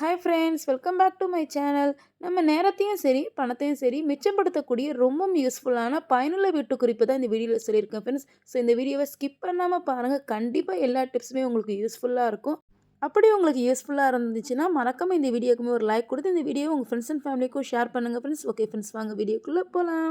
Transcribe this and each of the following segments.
Hi friends welcome back to my channel நம்ம நேரத்தையும் சரி பணத்தையும் சரி மிச்சப்படுத்தக்கூடிய ரொம்பவும் யூஸ்ஃபுல்லான பயனுள்ள வீட்டு குறிப்பு தான் இந்த வீடியோவில் சொல்லியிருக்கேன் ஃப்ரெண்ட்ஸ் ஸோ இந்த வீடியோவை ஸ்கிப் பண்ணாமல் பாருங்கள் கண்டிப்பாக எல்லா டிப்ஸுமே உங்களுக்கு யூஸ்ஃபுல்லாக இருக்கும். அப்படி உங்களுக்கு யூஸ்ஃபுல்லாக இருந்துச்சுன்னா மறக்காமல் இந்த வீடியோக்குமே ஒரு லைக் கொடுத்து இந்த வீடியோ உங்கள் ஃப்ரெண்ட்ஸ் அண்ட் ஃபேமிலிக்கும் ஷேர் பண்ணுங்கள் ஃப்ரெண்ட்ஸ் ஓகே ஃப்ரெண்ட்ஸ் வாங்க வீடியோக்குள்ளே போகலாம்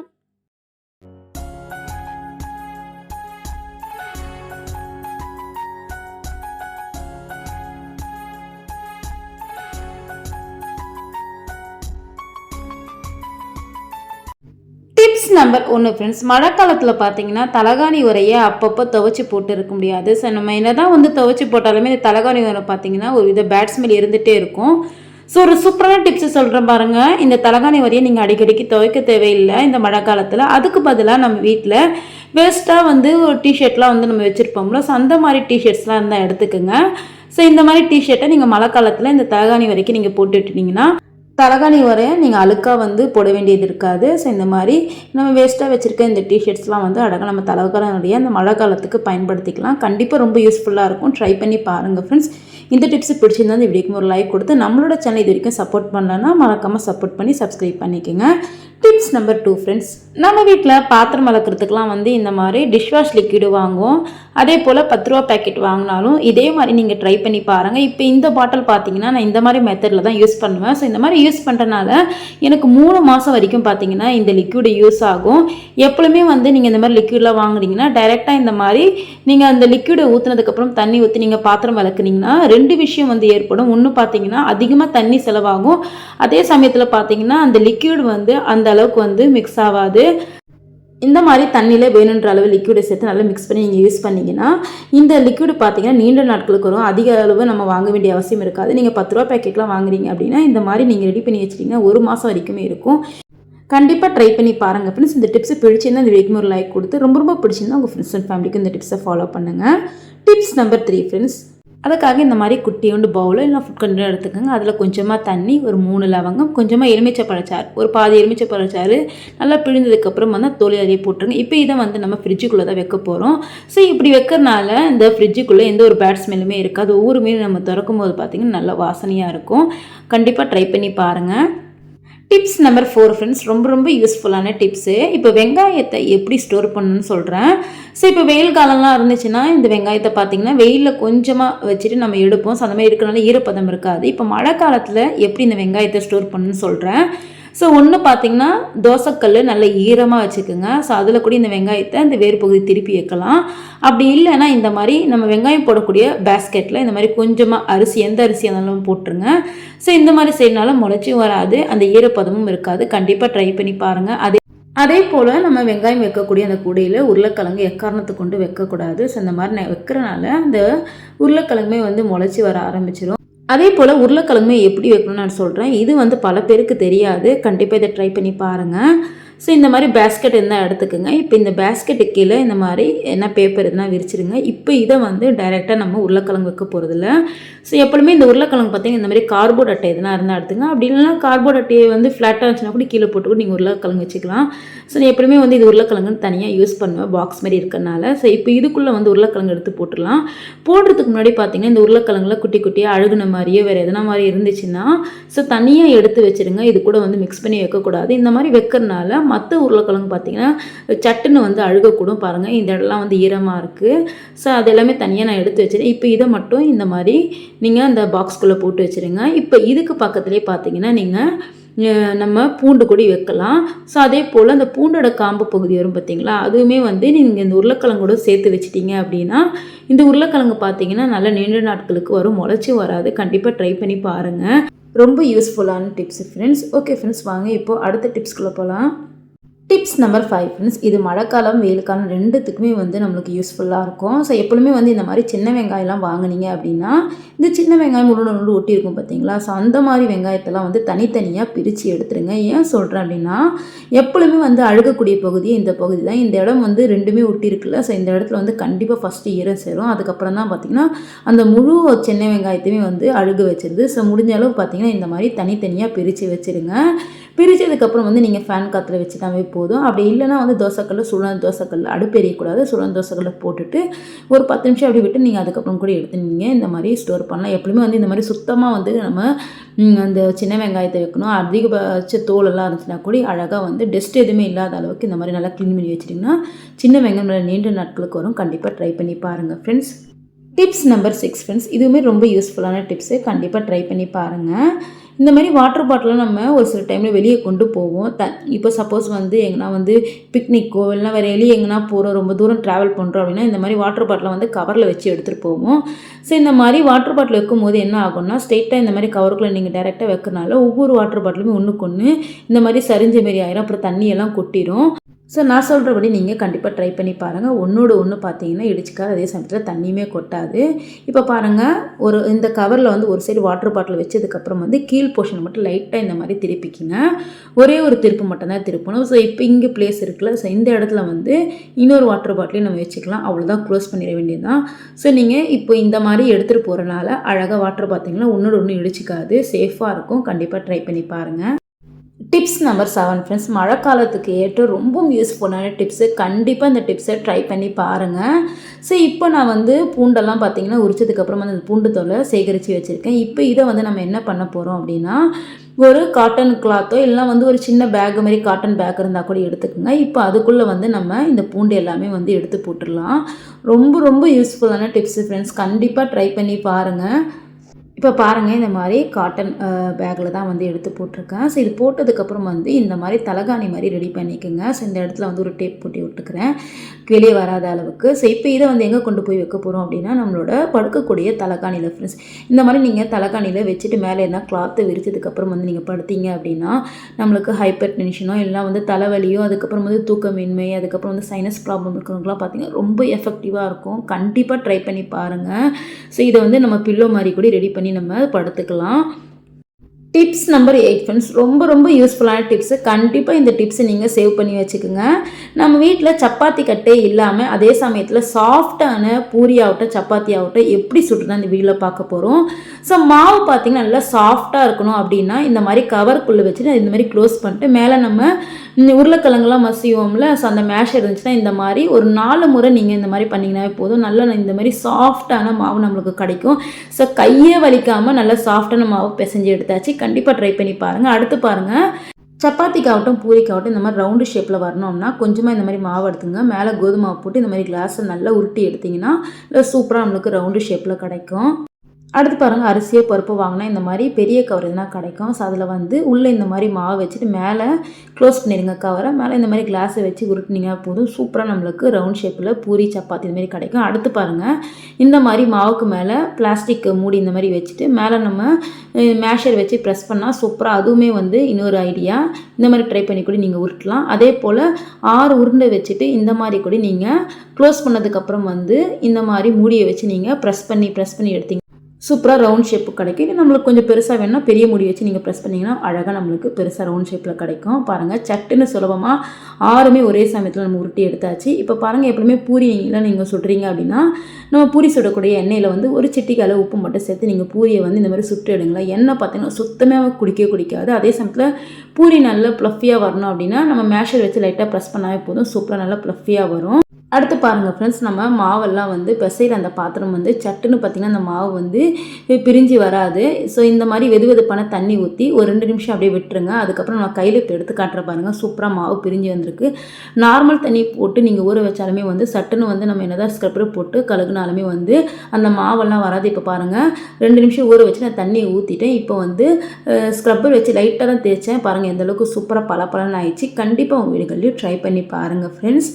நம்பர் ஒன்று ஃப்ரெண்ட்ஸ் மழை காலத்தில் பார்த்தீங்கன்னா தலகாணி உரையை அப்பப்போ துவைச்சி போட்டு இருக்க முடியாது. ஸோ நம்ம என்ன தான் வந்து துவைச்சி போட்டாலுமே இந்த தலகாணி உரை பார்த்தீங்கன்னா ஒரு வித பேட்ஸ்மெல் இருந்துகிட்டே இருக்கும். ஸோ ஒரு சூப்பரான டிப்ஸ் சொல்கிறேன் பாருங்கள் இந்த தலகாணி உரையை நீங்கள் அடிக்கடிக்கு துவைக்க தேவையில்லை இந்த மழை காலத்தில் அதுக்கு பதிலாக நம்ம வீட்டில் வேஸ்ட்டாக வந்து ஒரு டிஷர்ட்லாம் வந்து நம்ம வச்சுருப்போம்ல. ஸோ அந்த மாதிரி டிஷர்ட்ஸ்லாம் இருந்தால் எடுத்துக்கோங்க. ஸோ இந்த மாதிரி டிஷர்ட்டை நீங்கள் மழை காலத்தில் இந்த தலகாணி வரைக்கும் நீங்கள் போட்டுட்டிங்கன்னா தலகாணி வரைய நீங்கள் அழுக்காக வந்து போட வேண்டியது இருக்காது. ஸோ இந்த மாதிரி நம்ம வேஸ்ட்டாக வச்சுருக்க இந்த டிஷர்ட்ஸ்லாம் வந்து அழகாக நம்ம தலகாணியுடைய அந்த மழை காலத்துக்கு பயன்படுத்திக்கலாம். கண்டிப்பாக ரொம்ப யூஸ்ஃபுல்லாக இருக்கும். ட்ரை பண்ணி பாருங்கள் ஃப்ரெண்ட்ஸ் இந்த டிப்ஸ் பிடிச்சிருந்தா இந்த வீடியோக்கு ஒரு லைக் கொடுத்து நம்மளோட சேனல் இது வரைக்கும் சப்போர்ட் பண்ணலன்னா மறக்காமல் சப்போர்ட் பண்ணி சப்ஸ்கிரைப் பண்ணிக்கோங்க. டிப்ஸ் நம்பர் டூ ஃப்ரெண்ட்ஸ் நம்ம வீட்டில் பாத்திரம் வளர்க்குறதுக்கெலாம் வந்து இந்த மாதிரி டிஷ்வாஷ் லிக்விடு வாங்குவோம். அதே போல் பத்து ரூபா பேக்கெட் வாங்கினாலும் இதே மாதிரி நீங்கள் ட்ரை பண்ணி பாருங்கள் இப்போ இந்த பாட்டில் பார்த்தீங்கன்னா நான் இந்த மாதிரி மெத்தடில் தான் யூஸ் பண்ணுவேன். ஸோ இந்த மாதிரி யூஸ் பண்ணுறனால எனக்கு மூணு மாதம் வரைக்கும் பார்த்தீங்கன்னா இந்த லிக்விடு யூஸ் ஆகும். எப்பவுமே வந்து நீங்கள் இந்த மாதிரி லிக்விடெலாம் வாங்குனீங்கன்னா டைரெக்டாக இந்த மாதிரி நீங்கள் அந்த லிக்விடை ஊற்றுனதுக்கப்புறம் தண்ணி ஊற்றி நீங்கள் பாத்திரம் வளர்க்குனீங்கன்னா ரெண்டு விஷயம் வந்து ஏற்படும். ஒன்று பார்த்தீங்கன்னா அதிகமாக தண்ணி செலவாகும். அதே சமயத்தில் பார்த்தீங்கன்னா அந்த லிக்விட் வந்து அந்த அளவுக்கு வந்து மிக்ஸ் ஆகாது. இந்த மாதிரி தண்ணியில் வேணுன்ற அளவு லிக்விடை சேர்த்து நல்லா மிக்ஸ் பண்ணி நீங்கள் யூஸ் பண்ணிங்கன்னா இந்த லிக்விடு பார்த்தீங்கன்னா நீண்ட நாட்களுக்கு வரும். அதிக அளவு நம்ம வாங்க வேண்டிய அவசியம் இருக்காது. நீங்கள் பத்து ரூபா பேக்கெட்லாம் வாங்குறீங்க அப்படின்னா இந்த மாதிரி நீங்கள் ரெடி பண்ணி வச்சிட்டிங்கன்னா ஒரு மாதம் வரைக்குமே இருக்கும். கண்டிப்பாக ட்ரை பண்ணி பாருங்கள் ஃப்ரெண்ட்ஸ் இந்த டிப்ஸ் பிடிச்சிருந்தா இந்த வீடியோக்கு ஒரு லைக் கொடுத்து ரொம்ப ரொம்ப பிடிச்சிருந்தா உங்கள் ஃப்ரெண்ட்ஸ் அண்ட் ஃபேமிலிக்கு இந்த டிப்ஸை ஃபாலோ பண்ணுங்கள் டிப்ஸ் நம்பர் த்ரீ ஃப்ரெண்ட்ஸ் அதுக்காக இந்த மாதிரி குட்டியோண்டு பவுலோ இல்லை ஃபுட் கண்டெய்னர் எடுத்துக்கோங்க. அதில் கொஞ்சமாக தண்ணி ஒரு மூணு லவங்கம் கொஞ்சமாக எலுமிச்சை பழச்சாறு ஒரு பாதி எலுமிச்சை பழச்சாறு நல்லா பிழிந்ததுக்கப்புறம் வந்து தோலி அதிலே போட்டுருங்க. இப்போ இதை வந்து நம்ம ஃப்ரிட்ஜுக்குள்ளே தான் வைக்க போகிறோம் ஸோ இப்படி வைக்கிறனால இந்த ஃப்ரிட்ஜுக்குள்ளே எந்த ஒரு பேட் ஸ்மெல்லுமே இருக்காது. ஒவ்வொரு மீன் நம்ம திறக்கும் போது பார்த்திங்கன்னா நல்ல வாசனையாக இருக்கும். கண்டிப்பாக ட்ரை பண்ணி பாருங்கள் டிப்ஸ் நம்பர் ஃபோர் ஃப்ரெண்ட்ஸ் ரொம்ப ரொம்ப யூஸ்ஃபுல்லான டிப்ஸு இப்போ வெங்காயத்தை எப்படி ஸ்டோர் பண்ணணும்னு சொல்கிறேன் ஸோ இப்போ வெயில் காலம்லாம் இருந்துச்சுன்னா இந்த வெங்காயத்தை பார்த்தீங்கன்னா வெயிலில் கொஞ்சமாக வச்சுட்டு நம்ம எடுப்போம். ஸோ அந்த மாதிரி இருக்கிறனால ஈரப்பதம் இருக்காது. இப்போ மழை காலத்தில் எப்படி இந்த வெங்காயத்தை ஸ்டோர் பண்ணணும்னு சொல்கிறேன் ஸோ ஒன்று பார்த்தீங்கன்னா தோசைக்கல் நல்ல ஈரமாக வச்சுக்கோங்க. ஸோ அதில் கூட இந்த வெங்காயத்தை இந்த வேறு பகுதி திருப்பி வைக்கலாம். அப்படி இல்லைன்னா இந்த மாதிரி நம்ம வெங்காயம் போடக்கூடிய பேஸ்கெட்டில் இந்த மாதிரி கொஞ்சமாக அரிசி எந்த அரிசி இருந்தாலும் போட்டுருங்க. ஸோ இந்த மாதிரி செய்யனால முளைச்சும் வராது. அந்த ஈரப்பதமும் இருக்காது. கண்டிப்பாக ட்ரை பண்ணி பாருங்கள் அதே அதே போல் நம்ம வெங்காயம் வைக்கக்கூடிய அந்த கூடையில் உருளைக்கிழங்கு எக்காரணத்தை கொண்டு வைக்கக்கூடாது. ஸோ அந்த மாதிரி நான் வைக்கிறனால அந்த உருளைக்கிழங்குமே வந்து முளைச்சி வர ஆரம்பிச்சிடும் அதே போல் உருளைக்கிழங்குமே எப்படி வைக்கணும்னு நான் சொல்கிறேன் இது வந்து பல பேருக்கு தெரியாது. கண்டிப்பாக இதை ட்ரை பண்ணி பாருங்கள் ஸோ இந்த மாதிரி பேஸ்கெட் இருந்தால் எடுத்துக்கோங்க. இப்போ இந்த பேஸ்கெட்டு கீழே இந்த மாதிரி என்ன பேப்பர் எதுனா விரிச்சிருங்க. இப்போ இதை வந்து டைரெக்டாக நம்ம உருளைக்கிழங்கு வைக்க போகிறதில்ல ஸோ எப்பவுமே இந்த உருளைக்கிழங்கு பார்த்தீங்கன்னா இந்த மாதிரி கார்போர்ட் அட்டை எதுனா இருந்தால் எடுத்துங்க. அப்படி இல்லைனா கார்போர்ட் அட்டையை வந்து ஃப்ளாட்டாக இருந்துச்சுன்னா கூட கீழே போட்டு கூட நீங்கள் உருளைக்கிழங்கு வச்சுக்கலாம். ஸோ நான் எப்பவுமே வந்து இது உருளைக்கிழங்குன்னு தனியாக யூஸ் பண்ணுவேன். பாக்ஸ் மாதிரி இருக்கிறனால ஸோ இப்போ இதுக்குள்ளே வந்து உருளைக்கிழங்கு எடுத்து போட்டுடலாம். போடுறதுக்கு முன்னாடி பார்த்தீங்கன்னா இந்த உருளைக்கிழங்குல குட்டி குட்டியாக அழுகுன மாதிரியோ வேறு எதனா மாதிரி இருந்துச்சுன்னா ஸோ தனியாக எடுத்து வச்சுருங்க. இது கூட வந்து மிக்ஸ் பண்ணி வைக்கக்கூடாது. இந்த மாதிரி வைக்கிறனால மற்ற உருளைக்கிழங்கு பார்த்திங்கன்னா சட்டுன்னு வந்து அழுகக்கூடும் பாருங்கள் இந்த இடம்லாம் வந்து ஈரமாக இருக்குது ஸோ அது எல்லாமே தனியாக நான் எடுத்து வச்சுருக்கேன். இப்போ இதை மட்டும் இந்த மாதிரி நீங்கள் அந்த பாக்ஸ்குள்ளே போட்டு வச்சுருங்க. இப்போ இதுக்கு பக்கத்துலேயே பார்த்தீங்கன்னா நீங்கள் நம்ம பூண்டு கொடி வைக்கலாம். ஸோ அதே போல் அந்த பூண்டோட காம்பு பகுதி வரும் பார்த்தீங்களா அதுவுமே வந்து நீங்கள் இந்த உருளைக்கிழங்கோட சேர்த்து வச்சிட்டிங்க அப்படின்னா இந்த உருளைக்கிழங்கு பார்த்தீங்கன்னா நல்ல நீண்ட நாட்களுக்கு வரும். முளைச்சி வராது. கண்டிப்பாக ட்ரை பண்ணி பாருங்கள் ரொம்ப யூஸ்ஃபுல்லான டிப்ஸ் ஃப்ரெண்ட்ஸ் ஓகே ஃப்ரெண்ட்ஸ் வாங்க. இப்போது அடுத்த டிப்ஸ்குள்ளே போகலாம் டிப்ஸ் நம்பர் ஃபைவ் ஃப்ரெண்ட்ஸ் இது மழைக்காலம் வெயில் காலம் ரெண்டுத்துக்குமே வந்து நம்மளுக்கு யூஸ்ஃபுல்லாக இருக்கும். ஸோ எப்பொழுதுமே வந்து இந்த மாதிரி சின்ன வெங்காயம்லாம் வாங்கினீங்க அப்படின்னா இந்த சின்ன வெங்காயம் முழு உருண்டு ஒட்டி இருக்கும் பார்த்தீங்களா? ஸோ அந்த மாதிரி வெங்காயத்தெல்லாம் வந்து தனித்தனியாக பிரித்து எடுத்துருங்க. ஏன் சொல்கிறேன் அப்படின்னா எப்பொழுதுமே வந்து அழுகக்கூடிய பகுதி இந்த பகுதி தான். இந்த இடம் வந்து ரெண்டுமே ஒட்டியிருக்குல்ல ஸோ இந்த இடத்துல வந்து கண்டிப்பாக ஃபஸ்ட்டு ஈரம் சேரும். அதுக்கப்புறம் தான் பார்த்திங்கன்னா அந்த முழு சின்ன வெங்காயத்தையுமே வந்து அழுக வச்சிருது. ஸோ முடிஞ்ச அளவு பார்த்திங்கன்னா இந்த மாதிரி தனித்தனியாக பிரித்து வச்சுருங்க. பிரித்ததுக்கப்புறம் வந்து நீங்கள் ஃபேன் காற்றுல வச்சுட்டாவே போதும். அப்படி இல்லைனா வந்து தோசைக்கல்ல சுழன் தோசைக்கல் அடுப்பு எரியக்கூடாது. சுழன் தோசைக்கல்ல போட்டுட்டு ஒரு பத்து நிமிஷம் அப்படி விட்டு நீங்கள் அதுக்கப்புறம் கூட எடுத்து நீங்கள் இந்த மாதிரி ஸ்டோர் பண்ணலாம். எப்பவுமே வந்து இந்த மாதிரி சுத்தமாக வந்து நம்ம அந்த சின்ன வெங்காயத்தை வைக்கணும். அதிகபட்ச தோலெல்லாம் இருந்துச்சுன்னா கூட அழகாக வந்து டஸ்ட் எதுவுமே இல்லாத அளவுக்கு இந்த மாதிரி நல்லா க்ளீன் பண்ணி வச்சிட்டிங்கன்னா சின்ன வெங்காயம் நீண்ட நாட்களுக்கு வரும். கண்டிப்பாக ட்ரை பண்ணி பாருங்கள் friends tips number six friends இதுவுமே ரொம்ப யூஸ்ஃபுல்லான டிப்ஸு கண்டிப்பாக ட்ரை பண்ணி பாருங்கள் இந்த மாதிரி வாட்டர் பாட்டிலாம் நம்ம ஒரு சில டைமில் வெளியே கொண்டு போவோம். த இப்போ சப்போஸ் வந்து எங்கன்னா வந்து பிக்னிக்கோ இல்லைனா வேறு வெளியே எங்கன்னா போகிறோம் ரொம்ப தூரம் ட்ராவல் பண்ணுறோம் அப்படின்னா இந்த மாதிரி வாட்டர் பாட்டிலை வந்து கவரில் வச்சு எடுத்துகிட்டு போவோம். ஸோ இந்த மாதிரி வாட்டர் பாட்டில் வைக்கும் போது என்ன ஆகும்னா ஸ்ட்ரெயிட்டாக இந்த மாதிரி கவருக்குள்ளே நீங்கள் டேரெக்டாக வைக்கிறனால ஒவ்வொரு வாட்டர் பாட்டிலுமே ஒன்றுக்கு ஒன்று இந்த மாதிரி சரிஞ்ச மாரி ஆயிரும். அப்புறம் தண்ணியெல்லாம் கொட்டிடும் ஸோ நான் சொல்கிறபடி நீங்கள் கண்டிப்பாக ட்ரை பண்ணி பாருங்கள் ஒன்றோடு ஒன்று பார்த்தீங்கன்னா இடிச்சுக்காது. அதே சமயத்தில் தண்ணியுமே கொட்டாது. இப்போ பாருங்கள் ஒரு இந்த கவரில் வந்து ஒரு சைடு வாட்டர் பாட்டில் வச்சதுக்கப்புறம் வந்து கீழ் போர்ஷன் மட்டும் லைட்டாக இந்த மாதிரி திருப்பிக்கிங்க. ஒரே ஒரு திருப்பு மட்டும்தான் திருப்பணும். ஸோ இப்போ இங்கே பிளேஸ் இருக்குல்ல ஸோ இந்த இடத்துல வந்து இன்னொரு வாட்டர் பாட்டிலையும் நம்ம வச்சுக்கலாம். அவ்வளோதான் க்ளோஸ் பண்ணிட வேண்டியதுதான். ஸோ நீங்கள் இப்போ இந்த மாதிரி எடுத்துகிட்டு போகிறனால அழகாக வாட்டர் பார்த்தீங்கன்னா ஒன்றோடு ஒன்று இடிச்சிக்காது. சேஃபாக இருக்கும். கண்டிப்பாக ட்ரை பண்ணி பாருங்கள் டிப்ஸ் நம்பர் செவன் ஃப்ரெண்ட்ஸ் மழை காலத்துக்கு ஏற்ற ரொம்பவும் யூஸ்ஃபுல்லான டிப்ஸு கண்டிப்பாக இந்த டிப்ஸை ட்ரை பண்ணி பாருங்கள் ஸோ இப்போ நான் வந்து பூண்டெல்லாம் பார்த்தீங்கன்னா உரிச்சதுக்கப்புறம் அந்த பூண்டு தோலை சேகரித்து வச்சுருக்கேன். இப்போ இதை வந்து நம்ம என்ன பண்ண போகிறோம் அப்படின்னா ஒரு காட்டன் கிளாத்தோ இல்லைனா வந்து ஒரு சின்ன பேக் மாதிரி காட்டன் பேக் இருந்தால் கூட எடுத்துக்கோங்க. இப்போ அதுக்குள்ளே வந்து நம்ம இந்த பூண்டு எல்லாமே வந்து எடுத்து போட்டுடலாம். ரொம்ப ரொம்ப யூஸ்ஃபுல்லான டிப்ஸு ஃப்ரெண்ட்ஸ் கண்டிப்பாக ட்ரை பண்ணி பாருங்கள் இப்போ பாருங்கள் இந்த மாதிரி காட்டன் பேக்கில் தான் வந்து எடுத்து போட்டிருக்கேன். ஸோ இது போட்டதுக்கப்புறம் வந்து இந்த மாதிரி தலகாணி மாதிரி ரெடி பண்ணிக்கோங்க. ஸோ இந்த இடத்துல வந்து ஒரு டேப் போட்டி விட்டுக்கிறேன். வெளியே வராத அளவுக்கு. ஸோ இப்போ இதை வந்து எங்கே கொண்டு போய் வைக்க போகிறோம் அப்படின்னா நம்மளோட படுக்கக்கூடிய தலகாணியில் ஃப்ரெண்ட்ஸ் இந்த மாதிரி நீங்கள் தலகாணியில் வச்சுட்டு மேலே எதனா கிளாத்தை விரிச்சதுக்கப்புறம் வந்து நீங்கள் படுத்தீங்க அப்படின்னா நம்மளுக்கு ஹைப்பர் டென்ஷனோ இல்லை வந்து தலைவலியோ அதுக்கப்புறம் வந்து தூக்கமின்மை அதுக்கப்புறம் வந்து சைனஸ் ப்ராப்ளம் இருக்கிறவங்களாம் பார்த்தீங்கன்னா ரொம்ப எஃபெக்டிவாக இருக்கும். கண்டிப்பாக ட்ரை பண்ணி பாருங்கள் ஸோ இதை வந்து நம்ம பில்லோ மாதிரி கூட ரெடி பண்ணி நம்ம படுத்துக்கலாம். டிப்ஸ் நம்பர் எயிட் ஃப்ரெண்ட்ஸ் ரொம்ப ரொம்ப யூஸ்ஃபுல்லான டிப்ஸு கண்டிப்பாக இந்த டிப்ஸை நீங்கள் சேவ் பண்ணி வச்சுக்கோங்க. நம்ம வீட்டில் சப்பாத்தி கட்டே இல்லாமல் அதே சமயத்தில் சாஃப்டான பூரி ஆகட்டும் சப்பாத்தி ஆகட்டும் எப்படி சுட்டுதான் இந்த வீடியோவில் பார்க்க போகிறோம் ஸோ மாவு பார்த்தீங்கன்னா நல்லா சாஃப்டாக இருக்கணும் அப்படின்னா இந்த மாதிரி கவருக்குள்ளே வச்சுட்டு இந்த மாதிரி க்ளோஸ் பண்ணிட்டு மேலே நம்ம இந்த உருளைக்கிழங்குலாம் மசிவோம்ல ஸோ அந்த மேஷ் இருந்துச்சுன்னா இந்த மாதிரி ஒரு நாலு முறை நீங்கள் இந்த மாதிரி பண்ணிங்கனாவே போதும். நல்லா இந்த மாதிரி சாஃப்டான மாவு நம்மளுக்கு கிடைக்கும். ஸோ கையே வலிக்காமல் நல்லா சாஃப்டான மாவு பிசைஞ்சு எடுத்தாச்சு. கண்டிப்பாக ட்ரை பண்ணி பாருங்கள் அடுத்து பாருங்கள் சப்பாத்திக்காகட்டும் பூரிக்காகட்டும் இந்த மாதிரி ரவுண்டு ஷேப்பில் வரணும்னா கொஞ்சமாக இந்த மாதிரி மாவு எடுத்துங்க. மேலே கோதுமை மாவு போட்டு இந்த மாதிரி கிளாஸை நல்லா உருட்டி எடுத்திங்கன்னா சூப்பராக நம்மளுக்கு ரவுண்டு ஷேப்பில் கிடைக்கும். அடுத்து பாருங்கள் அரிசியை பருப்பு வாங்கினா இந்த மாதிரி பெரிய கவர் எதுனா கிடைக்கும். ஸோ அதில் வந்து உள்ளே இந்த மாதிரி மாவு வச்சுட்டு மேலே க்ளோஸ் பண்ணிடுங்க கவரை மேலே இந்த மாதிரி கிளாஸை வச்சு உருட்டினீங்க போதும். சூப்பராக நம்மளுக்கு ரவுண்ட் ஷேப்பில் பூரி சப்பாத்தி இந்த மாதிரி கிடைக்கும். அடுத்து பாருங்கள் இந்த மாதிரி மாவுக்கு மேலே பிளாஸ்டிக் மூடி இந்த மாதிரி வச்சுட்டு மேலே நம்ம மேஷர் வச்சு ப்ரெஸ் பண்ணால் சூப்பராக அதுவுமே வந்து இன்னொரு ஐடியா இந்த மாதிரி ட்ரை பண்ணி கூட நீங்கள் உருட்டலாம். அதே போல் ஆறு உருண்டை வச்சுட்டு இந்த மாதிரி கூட நீங்கள் க்ளோஸ் பண்ணதுக்கப்புறம் வந்து இந்த மாதிரி மூடியை வச்சு நீங்கள் ப்ரெஸ் பண்ணி ப்ரெஸ் பண்ணி எடுத்தீங்க சூப்பராக ரவுண்ட் ஷேப்பு கிடைக்கும். இது நம்மளுக்கு கொஞ்சம் பெருசாக வேணும்னா பெரிய முடி வச்சு நீங்கள் ப்ரெஸ் பண்ணிங்கன்னா அழகாக நம்மளுக்கு பெருசாக ரவுண்ட் ஷேப்பில் கிடைக்கும். பாருங்கள் சட்டுன்னு சுலபமாக ஆறுமே ஒரே சமயத்தில் நம்ம உருட்டி எடுத்தாச்சு. இப்போ பாருங்கள் எப்பவுமே பூரியெல்லாம் நீங்கள் சுடுறீங்க அப்படின்னா நம்ம பூரி சுடக்கூடிய எண்ணெயில் வந்து ஒரு சிட்டிக்கால உப்பு மட்டும் சேர்த்து நீங்கள் பூரியை வந்து இந்த மாதிரி சுட்டு எடுங்களா எண்ணெய் பார்த்தீங்கன்னா சுத்தமாக குடிக்கவே குடிக்காது. அதே சமயத்தில் பூரி நல்லா ப்ளஃபியாக வரணும் அப்படின்னா நம்ம மேஷர் வச்சு லைட்டாக ப்ரெஸ் பண்ணாவே போதும். சூப்பராக நல்லா ப்ளஃபியாக வரும். அடுத்து பாருங்கள் ஃப்ரெண்ட்ஸ் நம்ம மாவெல்லாம் வந்து பிசைகிற அந்த பாத்திரம் வந்து சட்டுன்னு பார்த்திங்கன்னா அந்த மாவு வந்து பிரிஞ்சு வராது. ஸோ இந்த மாதிரி வெது வெதுப்பான தண்ணி ஊற்றி ஒரு ரெண்டு நிமிஷம் அப்படியே விட்டுருங்க. அதுக்கப்புறம் நம்ம கையில் இப்போ எடுத்து காட்டுற பாருங்கள் சூப்பராக மாவு பிரிஞ்சு வந்திருக்கு. நார்மல் தண்ணி போட்டு நீங்கள் ஊற வச்சாலுமே வந்து சட்டுன்னு வந்து நம்ம என்னதான் ஸ்க்ரப்பர் போட்டு கழுகுனாலுமே வந்து அந்த மாவெல்லாம் வராது. இப்போ பாருங்கள் ரெண்டு நிமிஷம் ஊற வச்சு நான் தண்ணியை ஊற்றிட்டேன் இப்போ வந்து ஸ்க்ரப்பர் வச்சு லைட்டாக தான் தேய்ச்சேன். பாருங்கள் எந்தளவுக்கு சூப்பராக பல பலன் ஆயிடுச்சு. கண்டிப்பாக உங்கள் வீடுகள்லையும் ட்ரை பண்ணி பாருங்கள் ஃப்ரெண்ட்ஸ்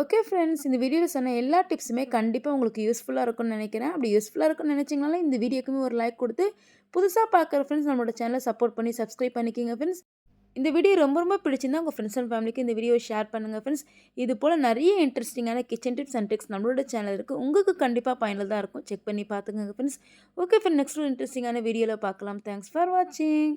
ஓகே ஃப்ரெண்ட்ஸ் இந்த வீடியோவில் சொன்ன எல்லா டிப்ஸுமே கண்டிப்பாக உங்களுக்கு யூஸ்ஃபுல்லாக இருக்கும்னு நினைக்கிறேன். அப்படி யூஸ்ஃபுல்லாக இருக்கும்னு நினச்சிங்கனாலும் இந்த வீடியோக்குமே ஒரு லைக் கொடுத்து புதுசாக பார்க்குற ஃப்ரெண்ட்ஸ் நம்மளோட சேனலை சப்போர்ட் பண்ணி சப்ஸ்கிரைப் பண்ணிக்கிங்க ஃப்ரெண்ட்ஸ் இந்த வீடியோ ரொம்ப ரொம்ப பிடிச்சிருந்தா உங்கள் ஃப்ரெண்ட்ஸ் அண்ட் ஃபேமிலிக்கு இந்த வீடியோ ஷேர் பண்ணுங்கள் ஃப்ரெண்ட்ஸ் இது போல் நிறைய இன்ட்ரெஸ்டிங்கான கிச்சன் டிப்ஸ் அண்ட் டிப்ஸ் நம்மளோட சேனல் இருக்குது உங்களுக்கு கண்டிப்பாக பயனில் இருக்கும். செக் பண்ணி பார்த்துக்கோங்க ஃப்ரெண்ட்ஸ் ஓகே ஃப்ரெண்ட் நெக்ஸ்ட் ஒரு இன்ட்ரெஸ்டிங்கான வீடியோவில் பார்க்கலாம் தேங்க்ஸ் ஃபார் வாட்சிங்